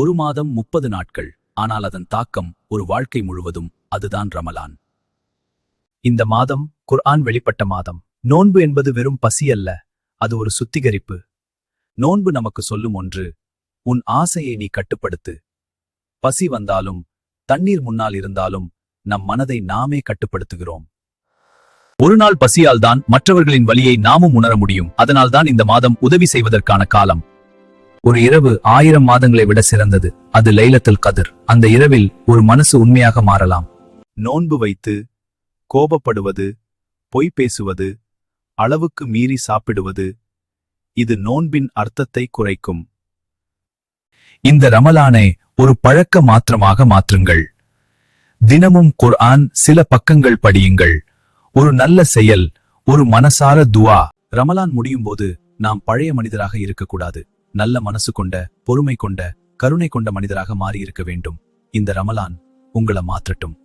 ஒரு மாதம் முப்பது நாட்கள். ஆனால் அதன் தாக்கம் ஒரு வாழ்க்கை முழுவதும் அதுதான் ரமலான். இந்த மாதம் குர்ஆன் வெளிப்பட்ட மாதம். நோன்பு என்பது வெறும் பசி அல்ல அது ஒரு சுத்திகரிப்பு. நோன்பு நமக்கு சொல்லும் ஒன்று உன் ஆசையை நீ கட்டுப்படுத்து. பசி வந்தாலும் தண்ணீர் முன்னால் இருந்தாலும் நம் மனதை நாமே கட்டுப்படுத்துகிறோம். ஒரு நாள் பசியால் தான் மற்றவர்களின் வழியை நாமும் உணர முடியும். அதனால்தான் இந்த மாதம் உதவி செய்வதற்கான காலம். ஒரு இரவு ஆயிரம் மாதங்களை விட சிறந்தது. அது லைலத்துல் கதிர். அந்த இரவில் ஒரு மனசு உண்மையாக மாறலாம். நோன்பு வைத்து கோபப்படுவது பொய் பேசுவது அளவுக்கு மீறி சாப்பிடுவது இது நோன்பின் அர்த்தத்தை குறைக்கும். இந்த ரமலானை ஒரு பழக்க மாற்றமாக மாற்றுங்கள். தினமும் குர்ஆன் சில பக்கங்கள் படியுங்கள். ஒரு நல்ல செயல் ஒரு மனசார துவா. ரமலான் முடியும் போது நாம் பழைய மனிதராக இருக்கக்கூடாது. நல்ல மனசு கொண்ட பொறுமை கொண்ட கருணை கொண்ட மனிதராக மாறியிருக்க வேண்டும். இந்த ரமலான் உங்களை மாற்றட்டும்.